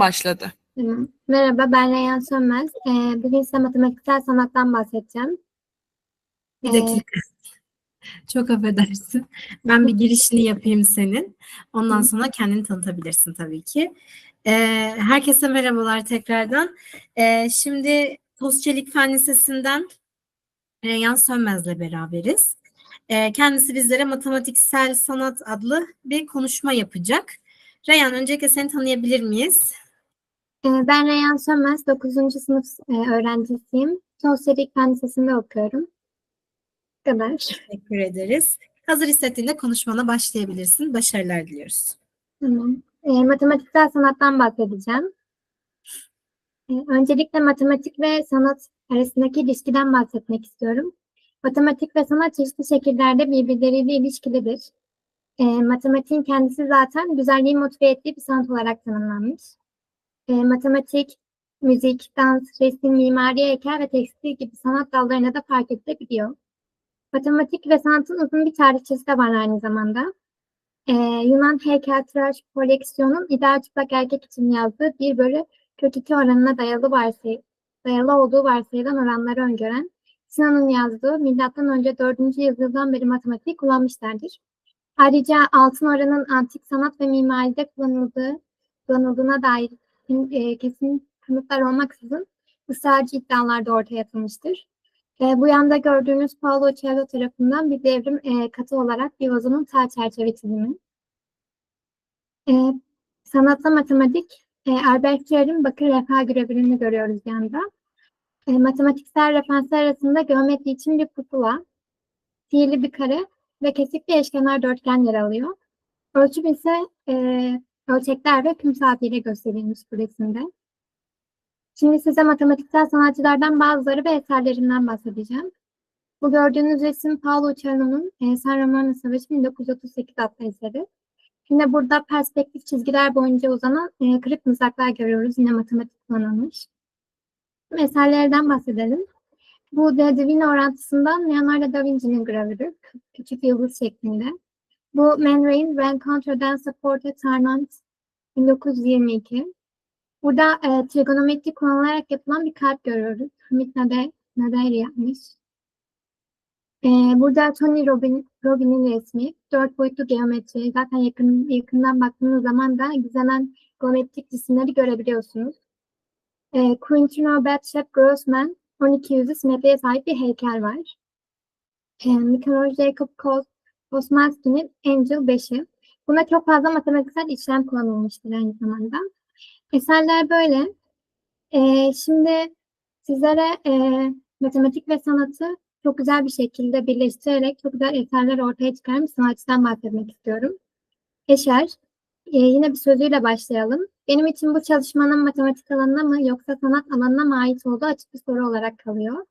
başladı. Merhaba, ben Reyhan Sönmez. Ee, bugün size matematiksel sanattan bahsedeceğim. Bir Ee, dakika. Çok affedersin. Ben bir girişini yapayım senin. Ondan sonra kendini tanıtabilirsin tabii ki. Ee, herkese merhabalar tekrardan. Ee, şimdi Toz Çelik Fen Lisesi'nden Reyhan Sönmez'le beraberiz. Ee, kendisi bizlere matematiksel sanat adlı bir konuşma yapacak. Reyhan öncelikle seni tanıyabilir miyiz? E, ben Reyhan Sönmez, 9. sınıf e, öğrencisiyim. Sosyelik Fen Lisesi'nde okuyorum. Bu kadar. Teşekkür ederiz. Hazır hissettiğinde konuşmana başlayabilirsin. Başarılar diliyoruz. Tamam. E, matematiksel sanattan bahsedeceğim. E, öncelikle matematik ve sanat arasındaki ilişkiden bahsetmek istiyorum. Matematik ve sanat çeşitli şekillerde birbirleriyle ilişkilidir. E, matematiğin kendisi zaten güzelliği motive ettiği bir sanat olarak tanımlanmış. E, matematik, müzik, dans, resim, mimari, heykel ve tekstil gibi sanat dallarına da fark edilebiliyor. Matematik ve sanatın uzun bir tarihçesi de var aynı zamanda. Ee, Yunan heykeltıraş koleksiyonun ideal çıplak erkek için yazdığı bir bölü kök iki oranına dayalı varsay dayalı olduğu varsayılan oranları öngören Sinan'ın yazdığı milattan önce 4. yüzyıldan beri matematiği kullanmışlardır. Ayrıca altın oranın antik sanat ve mimaride kullanıldığı kullanıldığına dair e, kesin kanıtlar olmaksızın ısrarcı iddialar da ortaya atılmıştır. E, bu yanda gördüğünüz Paolo Coelho tarafından bir devrim e, katı olarak bir vazonun tel çerçeve çizimi. E, sanatla matematik, e, Albert Pierre'in bakır refah görevini görüyoruz yanda. E, matematiksel referanslar arasında geometri için bir pusula, sihirli bir kare ve kesik bir eşkenar dörtgen yer alıyor. Ölçüm ise e, ölçekler ve küm saatiyle gösterilmiş bu resimde. Şimdi size matematiksel sanatçılardan bazıları ve eserlerinden bahsedeceğim. Bu gördüğünüz resim Paolo Coelho'nun e, San Romano Savaşı 1938 adlı eseri. Şimdi burada perspektif çizgiler boyunca uzanan e, kırık mızraklar görüyoruz. Yine matematik kullanılmış. Eserlerden bahsedelim. Bu De Divine orantısından Leonardo da Vinci'nin gravürü. Küçük yıldız şeklinde. Bu Man Ray Rencontre dans Portrait Arnant 1922. Burada e, trigonometri kullanılarak yapılan bir kalp görüyoruz. Hamit Nader, Nader yapmış. E, burada Tony Robin, Robin'in resmi. Dört boyutlu geometri. Zaten yakın, yakından baktığınız zaman da gizlenen geometrik cisimleri görebiliyorsunuz. E, Quentin Robert Shep Grossman 12 yüzlü simetriye sahip bir heykel var. E, Michelangelo Jacob Kos, Kosmalski'nin Angel 5'i. Buna çok fazla matematiksel işlem kullanılmıştır aynı zamanda. Eserler böyle. Ee, şimdi sizlere e, matematik ve sanatı çok güzel bir şekilde birleştirerek çok güzel eserler ortaya çıkaran bir sanatçıdan bahsetmek istiyorum. Eşer. Ee, yine bir sözüyle başlayalım. Benim için bu çalışmanın matematik alanına mı yoksa sanat alanına mı ait olduğu açık bir soru olarak kalıyor.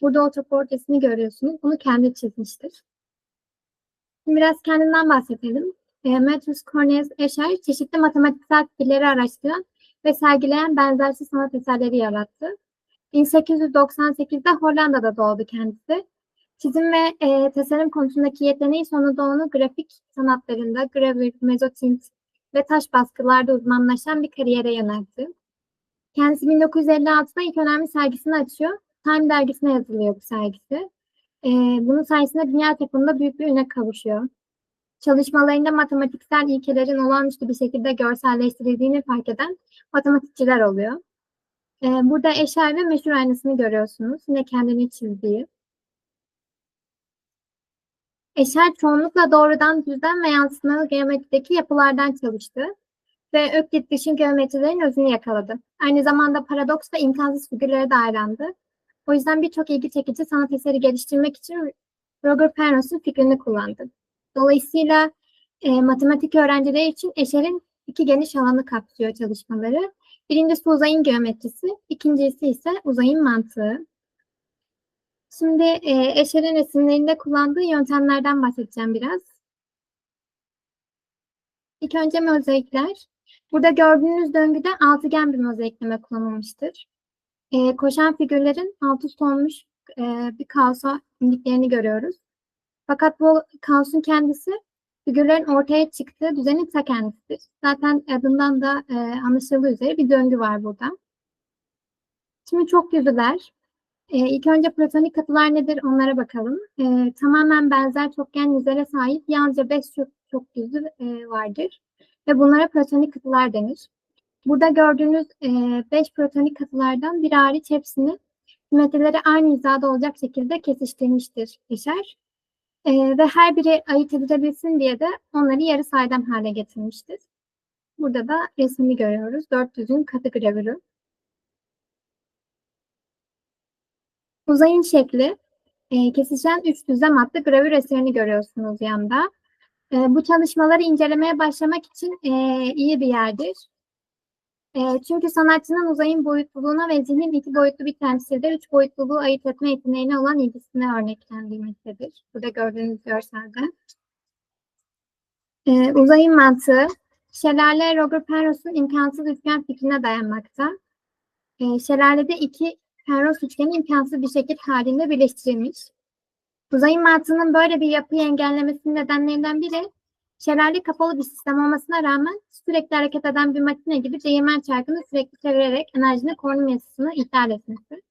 Burada otoportresini görüyorsunuz. Bunu kendi çizmiştir. Biraz kendinden bahsedelim. E, Matthews Cornelius Escher çeşitli matematiksel fikirleri araştıran ve sergileyen benzersiz sanat eserleri yarattı. 1898'de Hollanda'da doğdu kendisi. Çizim ve e, tasarım konusundaki yeteneği sonunda onu grafik sanatlarında gravür, mezotint ve taş baskılarda uzmanlaşan bir kariyere yöneltti. Kendisi 1956'da ilk önemli sergisini açıyor. Time dergisine yazılıyor bu sergisi. E, bunun sayesinde dünya çapında büyük bir üne kavuşuyor çalışmalarında matematiksel ilkelerin olağanüstü bir şekilde görselleştirildiğini fark eden matematikçiler oluyor. Ee, burada eşer ve meşhur aynasını görüyorsunuz. Yine kendini çizdiği. Eşer çoğunlukla doğrudan düzlem ve yansımalı geometrideki yapılardan çalıştı ve Öklit dışın geometrilerin özünü yakaladı. Aynı zamanda paradoks ve imkansız figürlere de hayrandı. O yüzden birçok ilgi çekici sanat eseri geliştirmek için Roger Penrose'un fikrini kullandı. Dolayısıyla e, matematik öğrencileri için Escher'in iki geniş alanı kapsıyor çalışmaları. Birincisi uzayın geometrisi, ikincisi ise uzayın mantığı. Şimdi e, Escher'in resimlerinde kullandığı yöntemlerden bahsedeceğim biraz. İlk önce mozaikler. Burada gördüğünüz döngüde altıgen bir mozaikleme kullanılmıştır. E, koşan figürlerin alt üst olmuş e, bir kaosa indiklerini görüyoruz. Fakat bu kaosun kendisi figürlerin ortaya çıktığı düzenin ta kendisidir. Zaten adından da e, anlaşıldığı üzere bir döngü var burada. Şimdi çok yüzüler. E, ilk önce platonik katılar nedir onlara bakalım. E, tamamen benzer çokgen yüzlere sahip yalnızca 5 çok, çok yüzü e, vardır. Ve bunlara platonik katılar denir. Burada gördüğünüz 5 platonik katılardan bir hariç hepsini simetrileri aynı hizada olacak şekilde kesiştirmiştir Escher. E, ve her biri ayırt edilebilsin diye de onları yarı saydam hale getirmiştir. Burada da resmini görüyoruz. 400'ün katı gravürü. Uzayın şekli, e, kesişen üç düzlem adlı gravür eserini görüyorsunuz yanda. E, bu çalışmaları incelemeye başlamak için e, iyi bir yerdir. E, çünkü sanatçının uzayın boyutluluğuna ve zihnin iki boyutlu bir temsilde üç boyutluluğu ayırt etme yeteneğine olan ilgisine örneklendirilmektedir. Burada gördüğünüz görselde. E, uzayın mantığı, şelale Roger Penrose'un imkansız üçgen fikrine dayanmakta. E, şelalede iki Penrose üçgeni imkansız bir şekil halinde birleştirilmiş. Uzayın mantığının böyle bir yapıyı engellemesinin nedenlerinden biri şelale kapalı bir sistem olmasına rağmen sürekli hareket eden bir makine gibi değirmen çarkını sürekli çevirerek enerjinin korunum yasasını ihlal etmesi.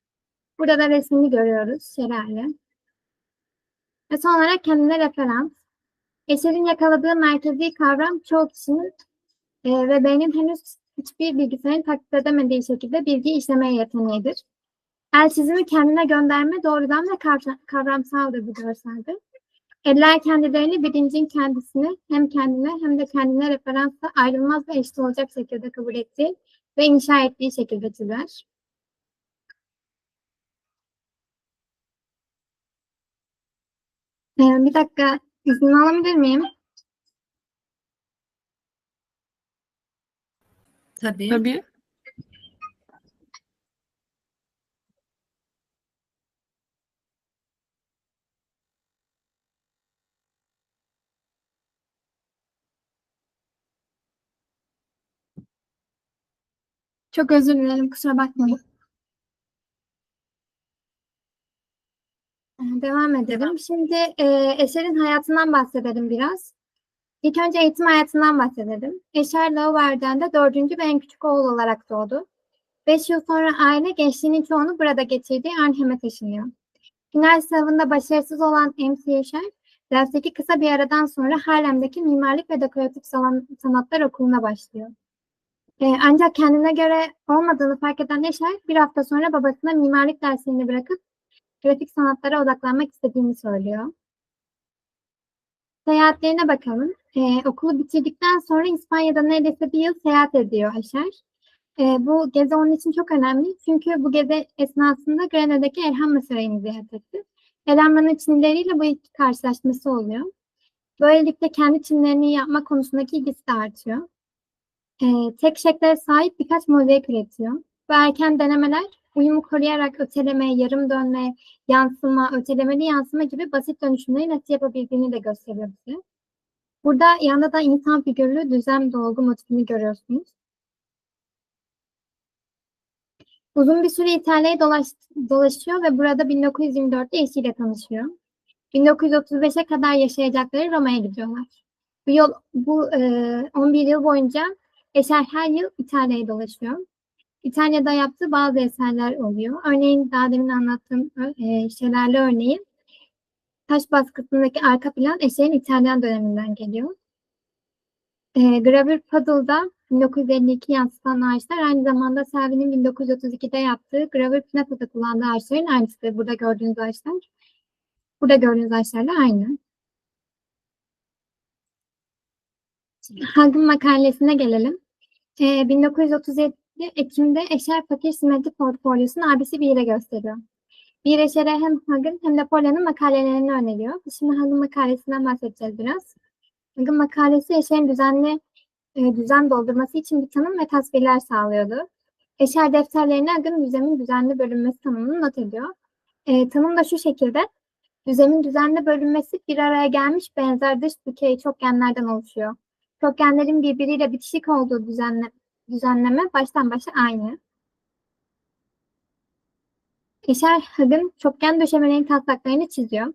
Burada da resmini görüyoruz şelale. Ve son olarak kendine referans. Eserin yakaladığı merkezi kavram çoğu kişinin e, ve beynin henüz hiçbir bilgisayarın taklit edemediği şekilde bilgi işlemeye yeteneğidir. El çizimi kendine gönderme doğrudan ve kavra- kavramsaldır bu görselde. Eller kendilerini bilincin kendisini hem kendine hem de kendine referansla ayrılmaz ve eşit olacak şekilde kabul ettiği ve inşa ettiği şekilde çizer. Ee, bir dakika izin alabilir miyim? Tabii. Tabii. Çok özür dilerim kusura bakmayın. Ee, Devam edelim. Şimdi e, eserin hayatından bahsedelim biraz. İlk önce eğitim hayatından bahsedelim. Eşer Lauverden'de dördüncü ve en küçük oğul olarak doğdu. Beş yıl sonra aile gençliğinin çoğunu burada geçirdiği Arnhem'e taşınıyor. Final sınavında başarısız olan MC Eşer, dersteki kısa bir aradan sonra Harlem'deki Mimarlık ve Dekoratif San- Sanatlar Okulu'na başlıyor. Ee, ancak kendine göre olmadığını fark eden Eşer, bir hafta sonra babasına mimarlık derslerini bırakıp grafik sanatlara odaklanmak istediğini söylüyor. Seyahatlerine bakalım. Ee, okulu bitirdikten sonra İspanya'da neredeyse bir yıl seyahat ediyor Aşer. Ee, bu gezi onun için çok önemli. Çünkü bu gezi esnasında Granada'daki Elhamra Sarayı'nı ziyaret etti. Elhamra'nın Çinlileriyle bu ilk karşılaşması oluyor. Böylelikle kendi çimlerini yapma konusundaki ilgisi de artıyor. Ee, tek şekle sahip birkaç mozaik üretiyor. Bu erken denemeler uyumu koruyarak öteleme, yarım dönme, yansıma, ötelemeli yansıma gibi basit dönüşümleri nasıl yapabildiğini de gösteriyor bize. Burada yanda da insan figürlü düzen dolgu motifini görüyorsunuz. Uzun bir süre İtalya'ya dolaş, dolaşıyor ve burada 1924'te eşiyle tanışıyor. 1935'e kadar yaşayacakları Roma'ya gidiyorlar. Bu yol, bu e, 11 yıl boyunca Eşer her yıl İtalya'ya dolaşıyor. İtalya'da yaptığı bazı eserler oluyor. Örneğin daha demin anlattığım e, şelale taş baskısındaki arka plan eserin İtalyan döneminden geliyor. E, gravür Puddle'da 1952 yansıtan ağaçlar aynı zamanda Selvi'nin 1932'de yaptığı gravür Pinata'da kullandığı ağaçların aynısıdır. Burada gördüğünüz ağaçlar. Burada gördüğünüz ağaçlarla aynı. Hagen makalesine gelelim. E, 1937 Ekim'de Eşer Fakir Simetri Portfolyosu'nu abisi bir yere gösteriyor. Bir Eşer'e hem Hagen hem de Polya'nın makalelerini öneriyor. Şimdi Hagen makalesinden bahsedeceğiz biraz. Hagen makalesi Eşer'in düzenli e, düzen doldurması için bir tanım ve tasvirler sağlıyordu. Eşer defterlerine Hagen düzenin düzenli bölünmesi tanımını not ediyor. E, tanım da şu şekilde. Düzenin düzenli bölünmesi bir araya gelmiş benzer dış dikey çokgenlerden oluşuyor. Çokgenlerin birbiriyle bitişik olduğu düzenle, düzenleme baştan başa aynı. Eşer Hagen çokgen döşemelerin taslaklarını çiziyor.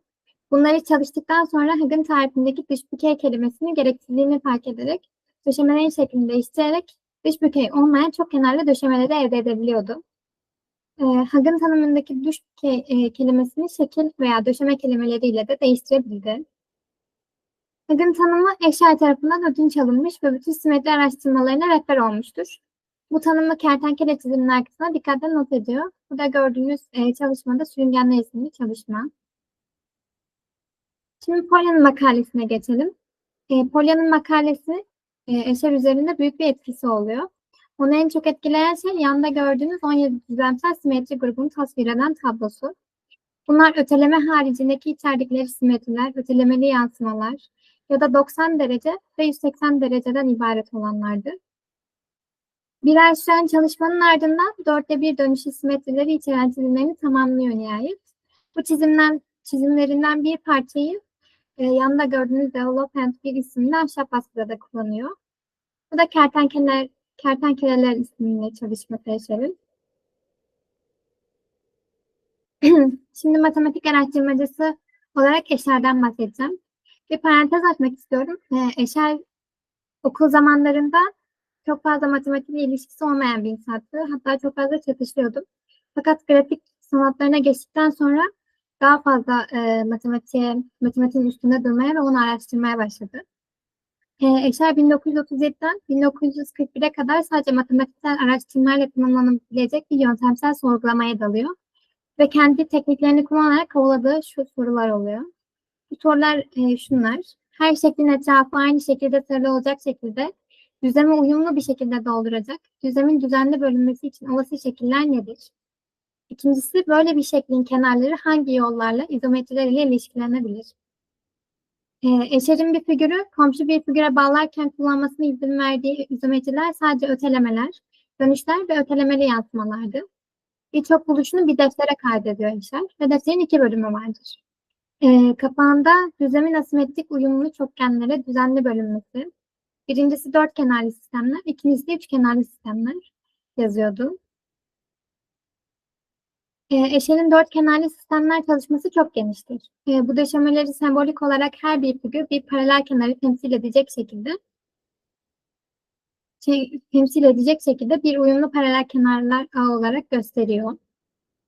Bunları çalıştıktan sonra Hag'ın tarifindeki dış bükey kelimesini gereksizliğini fark ederek döşemelerin şeklini değiştirerek dış bükey olmayan çok kenarlı döşemeleri elde edebiliyordu. E, Hag'ın tanımındaki dış bükey e, kelimesini şekil veya döşeme kelimeleriyle de değiştirebildi. Hag'ın tanımı Escher tarafından ödünç alınmış ve bütün simetri araştırmalarına rehber olmuştur. Bu tanımı kertenkele çiziminin arkasına dikkatle not ediyor. Burada gördüğünüz e, çalışmada sürüngenler isimli çalışma. Şimdi Polya'nın makalesine geçelim. E, Polya'nın makalesi e, eser üzerinde büyük bir etkisi oluyor. Onu en çok etkileyen şey yanda gördüğünüz 17 düzlemsel simetri grubunu tasvir eden tablosu. Bunlar öteleme haricindeki içerdikleri simetriler, ötelemeli yansımalar ya da 90 derece ve 180 dereceden ibaret olanlardır. Birer süren çalışmanın ardından dörtte bir dönüşü simetrileri içeren çizimlerini tamamlıyor nihayet. Bu çizimden, çizimlerinden bir parçayı e, yanında gördüğünüz Development bir isimli ahşap baskıda da kullanıyor. Bu da kertenkeleler, kertenkeleler ismiyle çalışması eserin. Şimdi matematik araştırmacısı olarak Eşer'den bahsedeceğim. Bir parantez açmak istiyorum. E, Eşer okul zamanlarında çok fazla matematikle ilişkisi olmayan bir insandı. Hatta çok fazla çatışıyordum. Fakat grafik sanatlarına geçtikten sonra daha fazla e, matematiğe, matematiğin üstünde durmaya ve onu araştırmaya başladı. E, Eşer 1937'den 1941'e kadar sadece matematiksel araştırmayla tanımlanabilecek bir yöntemsel sorgulamaya dalıyor. Ve kendi tekniklerini kullanarak kovaladığı şu sorular oluyor. Bu sorular e, şunlar. Her şeklin etrafı aynı şekilde sarılı olacak şekilde düzeme uyumlu bir şekilde dolduracak. Düzemin düzenli bölünmesi için olası şekiller nedir? İkincisi böyle bir şeklin kenarları hangi yollarla izometriler ile ilişkilenebilir? Ee, Eşer'in bir figürü komşu bir figüre bağlarken kullanmasına izin verdiği izometriler sadece ötelemeler, dönüşler ve ötelemeli yansımalardı. Birçok buluşunu bir deftere kaydediyor Eşer ve defterin iki bölümü vardır. Ee, kapağında düzemin asimetrik uyumlu çokgenlere düzenli bölünmesi, birincisi dört kenarlı sistemler, ikincisi de üç kenarlı sistemler yazıyordu. E, Eşer'in dört kenarlı sistemler çalışması çok geniştir. E, bu döşemeleri sembolik olarak her bir figür bir paralel kenarı temsil edecek şekilde şey, temsil edecek şekilde bir uyumlu paralel kenarlar ağı olarak gösteriyor.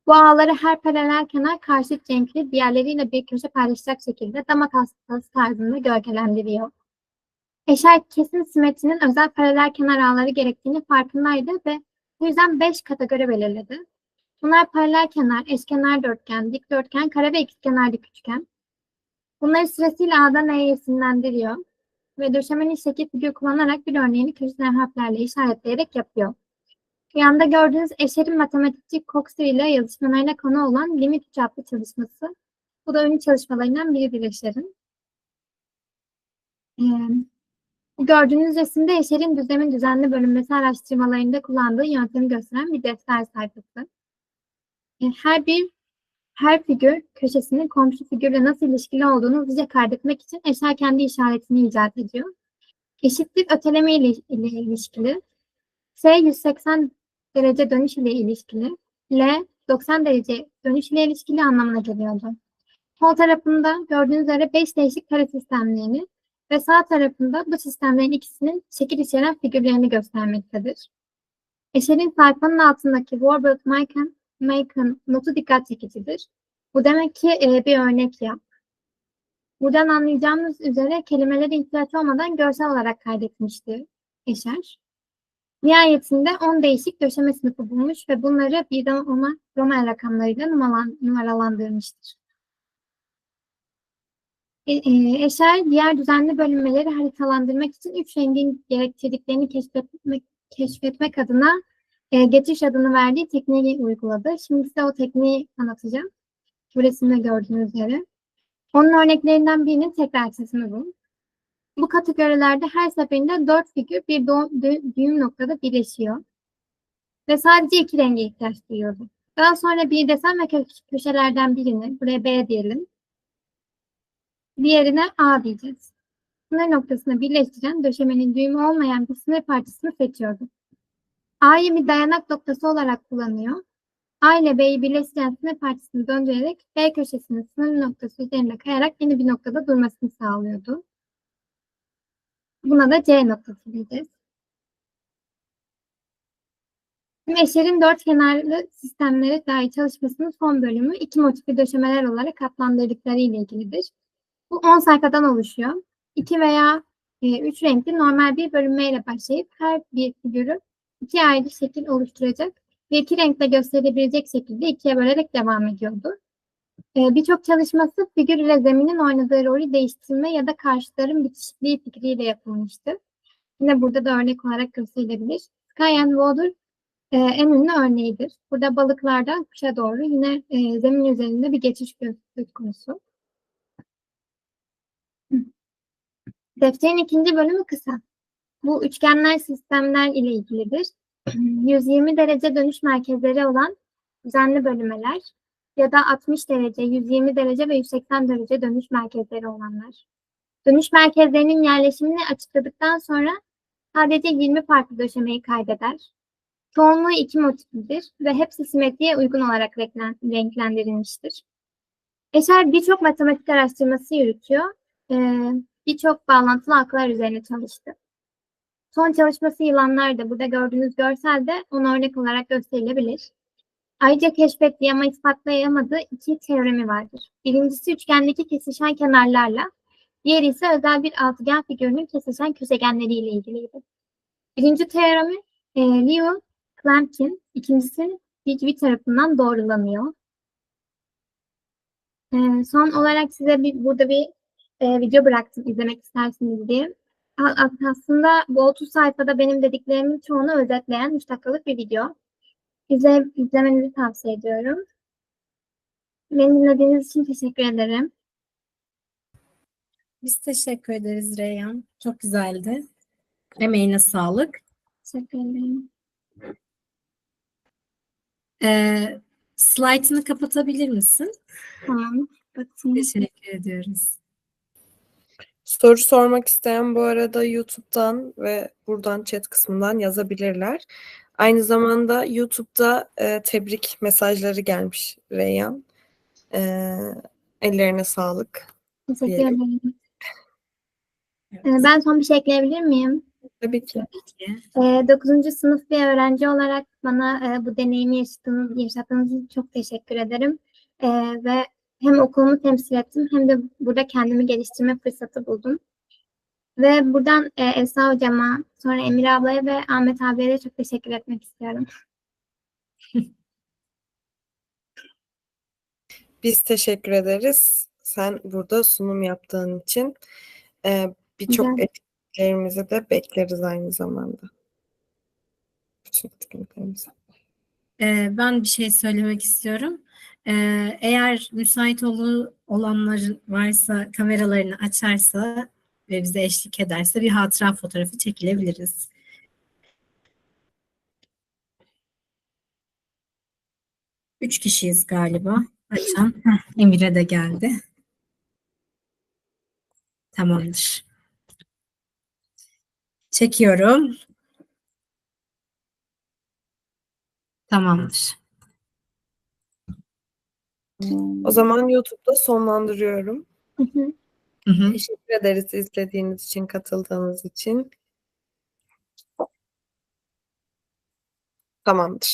Bu ağları her paralel kenar karşıt renkli diğerleriyle bir köşe paylaşacak şekilde damak hastası tarzında gölgelendiriyor. Eşer kesin simetrinin özel paralel kenar ağları gerektiğini farkındaydı ve bu yüzden beş kategori belirledi. Bunlar paralel kenar, eşkenar dörtgen, dikdörtgen, kare ve ikizkenar dik üçgen. Bunları sırasıyla A'dan E'ye isimlendiriyor ve döşemenin şekil figür kullanarak bir örneğini köşeler harflerle işaretleyerek yapıyor. Yanda gördüğünüz Eşer'in matematikçi Coxer ile yazışmalarına konu olan limit 3 adlı çalışması. Bu da ünlü çalışmalarından biridir Eşer'in. Ee, gördüğünüz resimde Eşer'in düzemin düzenli bölünmesi araştırmalarında kullandığı yöntemi gösteren bir defter sayfası. E, her bir her figür köşesinin komşu figürle nasıl ilişkili olduğunu hızlıca kaydetmek için Eşer kendi işaretini icat ediyor. Eşitlik öteleme ile ilişkili. S 180 derece dönüş ile ilişkili. L 90 derece dönüş ile ilişkili anlamına geliyordu. Sol tarafında gördüğünüz üzere 5 değişik kare sistemlerini ve sağ tarafında bu sistemlerin ikisinin şekil içeren figürlerini göstermektedir. Eşer'in sayfanın altındaki Warburg Macon Macon notu dikkat çekicidir. Bu demek ki e, bir örnek yap. Buradan anlayacağımız üzere kelimeleri ihtiyaç olmadan görsel olarak kaydetmişti Eşer. Nihayetinde 10 değişik döşeme sınıfı bulmuş ve bunları bir Roma, Roma rakamlarıyla numaralan, numaralandırmıştır. E, e, Eşer diğer düzenli bölünmeleri haritalandırmak için üç rengin gerektirdiklerini keşfetmek, keşfetmek adına e, geçiş adını verdiği tekniği uyguladı. Şimdi size o tekniği anlatacağım. Bu resimde gördüğünüz üzere. Onun örneklerinden birinin tekrar sesini bulun. Bu kategorilerde her seferinde dört figür bir düğüm noktada birleşiyor. Ve sadece iki renge ihtiyaç duyuyordu. Daha sonra bir desen ve köşelerden birini, buraya B diyelim. Diğerine A diyeceğiz. Sınır noktasını birleştiren döşemenin düğümü olmayan bir sınır parçasını seçiyordu. A'yı bir dayanak noktası olarak kullanıyor. A ile B'yi birleştiren sınır parçasını döndürerek B köşesinin sınır noktası üzerinde kayarak yeni bir noktada durmasını sağlıyordu. Buna da C noktası diyeceğiz. Meşer'in dört kenarlı sistemlere dair çalışmasının son bölümü iki motifli döşemeler olarak adlandırdıkları ile ilgilidir. Bu 10 sayfadan oluşuyor. İki veya e, üç renkli normal bir bölünmeyle başlayıp her bir figürü iki ayrı şekil oluşturacak ve iki renkle gösterilebilecek şekilde ikiye bölerek devam ediyordu. E, Birçok çalışması figür ile zeminin oynadığı rolü değiştirme ya da karşıtların bitişikliği fikriyle yapılmıştı. Yine burada da örnek olarak gösterilebilir. Sky and Water e, en ünlü örneğidir. Burada balıklardan kuşa doğru yine e, zemin üzerinde bir geçiş söz konusu. Defterin ikinci bölümü kısa. Bu üçgenler sistemler ile ilgilidir. 120 derece dönüş merkezleri olan düzenli bölümeler ya da 60 derece, 120 derece ve 180 derece dönüş merkezleri olanlar. Dönüş merkezlerinin yerleşimini açıkladıktan sonra sadece 20 farklı döşemeyi kaydeder. Çoğunluğu iki motiflidir ve hepsi simetriye uygun olarak renklen- renklendirilmiştir. Eşer birçok matematik araştırması yürütüyor. Birçok bağlantılı aklar üzerine çalıştı. Son çalışması yılanlardı. Burada gördüğünüz görsel de ona örnek olarak gösterilebilir. Ayrıca keşfettiği ama ispatlayamadığı iki teoremi vardır. Birincisi üçgendeki kesişen kenarlarla, diğeri ise özel bir altıgen figürünün kesişen köşegenleriyle ilgiliydi. Birinci teoremi e, Leo Clampkin, ikincisi Digby tarafından doğrulanıyor. E, son olarak size bir, burada bir e, video bıraktım izlemek istersiniz diye. Aslında bu 30 sayfada benim dediklerimin çoğunu özetleyen 3 dakikalık bir video. İzle, izlemenizi tavsiye ediyorum. Beni dinlediğiniz için teşekkür ederim. Biz teşekkür ederiz Reyhan. Çok güzeldi. Emeğine sağlık. Teşekkür ederim. Ee, slaytını kapatabilir misin? Tamam. Bakın. Teşekkür ediyoruz. Soru sormak isteyen bu arada YouTube'dan ve buradan chat kısmından yazabilirler. Aynı zamanda YouTube'da e, tebrik mesajları gelmiş Reyhan. E, ellerine sağlık. Teşekkür diyelim. ederim. Evet. Ee, Ben son bir şey ekleyebilir miyim? Tabii ki. Peki. Ee, 9. sınıf bir öğrenci olarak bana e, bu deneyimi yaşattığınız, yaşattığınız için çok teşekkür ederim. Ee, ve hem okulumu temsil ettim hem de burada kendimi geliştirme fırsatı buldum. Ve buradan e, Esra hocama, sonra Emir ablaya ve Ahmet abiye de çok teşekkür etmek istiyorum. Biz teşekkür ederiz. Sen burada sunum yaptığın için e, birçok etkinliklerimizi de bekleriz aynı zamanda. Bütün etkinliklerimizi. Ee, ben bir şey söylemek istiyorum. Ee, eğer müsait olu- olanların varsa kameralarını açarsa ve bize eşlik ederse bir hatıra fotoğrafı çekilebiliriz. Üç kişiyiz galiba. Açan. Heh, Emir'e de geldi. Tamamdır. Çekiyorum. Tamamdır. O zaman YouTube'da sonlandırıyorum. Hı hı. Hı hı. Teşekkür ederiz izlediğiniz için, katıldığınız için. Tamamdır.